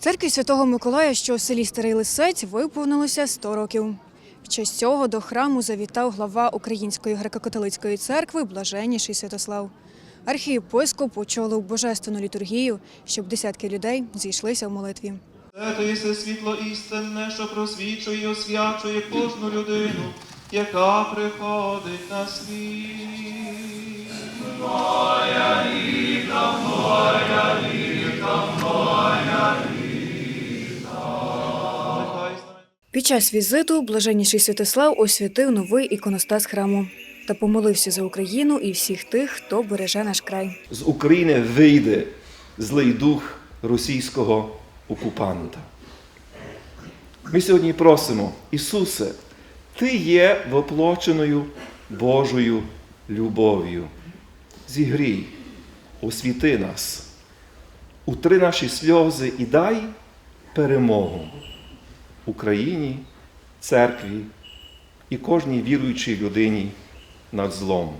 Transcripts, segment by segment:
Церкві Святого Миколая, що у селі Старий Лисець, виповнилося 100 років. В честь цього до храму завітав глава Української греко-католицької церкви Блаженніший Святослав. Архієпископ очолив божественну літургію, щоб десятки людей зійшлися в молитві. Це то світло істинне, що просвічує і освячує кожну людину, яка приходить на світ. Під час візиту блаженніший Святослав освятив новий іконостас храму та помолився за Україну і всіх тих, хто береже наш край. з України вийде злий дух російського окупанта. Ми сьогодні просимо, Ісусе, Ти є воплоченою Божою любов'ю. Зігрій, освіти нас, утри наші сльози і дай перемогу Україні, церкві і кожній віруючій людині над злом.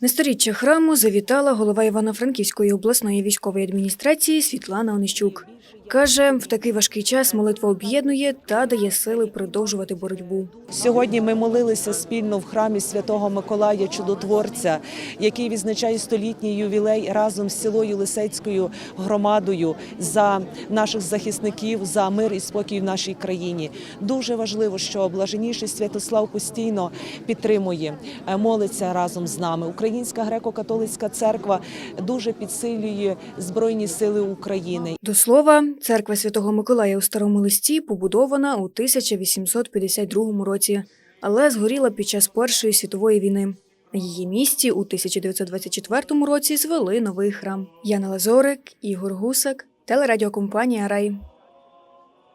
На сторіччя храму завітала голова Івано-Франківської обласної військової адміністрації Світлана Онищук. Каже, в такий важкий час молитва об'єднує та дає сили продовжувати боротьбу. Сьогодні ми молилися спільно в храмі святого Миколая Чудотворця, який відзначає столітній ювілей разом з цілою Лисецькою громадою за наших захисників, за мир і спокій в нашій країні. Дуже важливо, що блаженніший Святослав постійно підтримує, е, молиться разом з нами. Українська греко-католицька церква дуже підсилює Збройні сили України. До слова, церква Святого Миколая у Старому Листі побудована у 1852 році, але згоріла під час Першої світової війни. На її місці у 1924 році звели новий храм. Яна Лазорик, Ігор Гусак, телерадіокомпанія Рай.